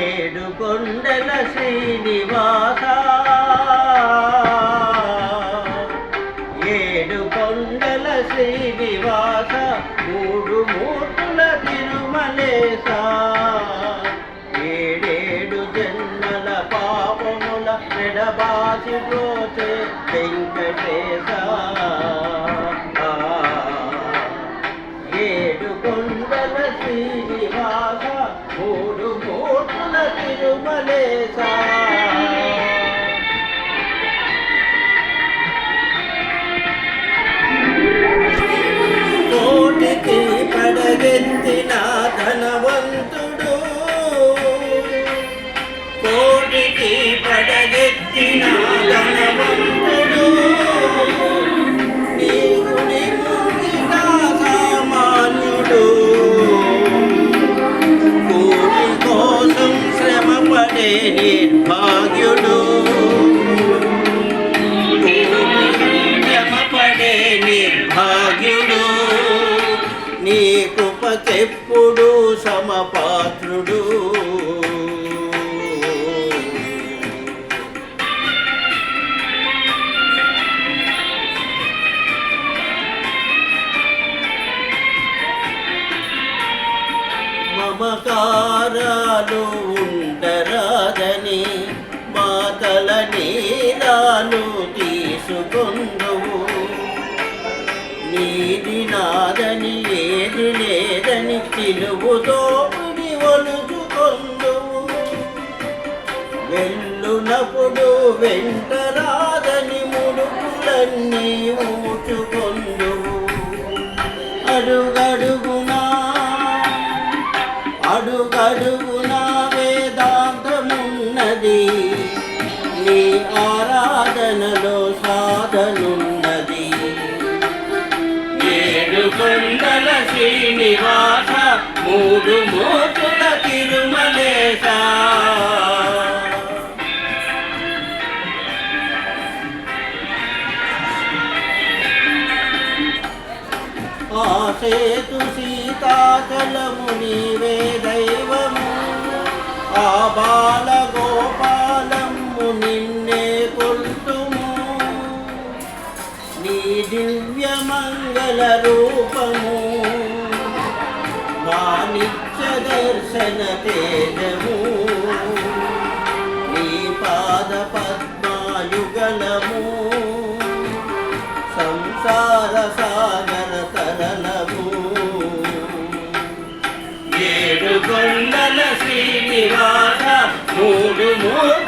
ఏడు కొండల శ్రీనివాస. ఏడు కొండల శ్రీనివాస మూడు మూర్తుల తిరుమలేస ఏడేడు జన్మల పాపముల ఎడబాసి పోతే వెంకటేశ. మూర్తుల కోటికి పడగెత్తిన ధనవంతుడు శ్రమపడే నిర్భాగ్యుడు శ్రమపడే నిర్భాగ్యుడు నీ కృపకెప్పుడు సమపాత్రుడు. మమకారాలు ఉండరాదని మాతల నీరాలు తీసుకుందువు. నీది నాదని ఏది లేదని తినుగుతో ఒలుచుకొందువు. వెళ్ళునప్పుడు వెంటరాదని ముడుపులన్నీ ఊచుకో అడుగడుగునా వేదాంతమున్నది. నీ ఆరాధనలో సాధనున్నది. ఏడు కొండల శ్రీనివాస మూడు మూతుల తిరుమలేశ. ఆ సేతు సీతాచలము నీవే దైవము. ఆ బాల గోపాలము నిన్నే కొల్తుము. నీ దివ్య మంగళ రూపము. వాణిజ్య దర్శన తేజము. నీ పాద పద్మాయుగలము. ఏడు కొండల శ్రీనివాస మూడు మూడు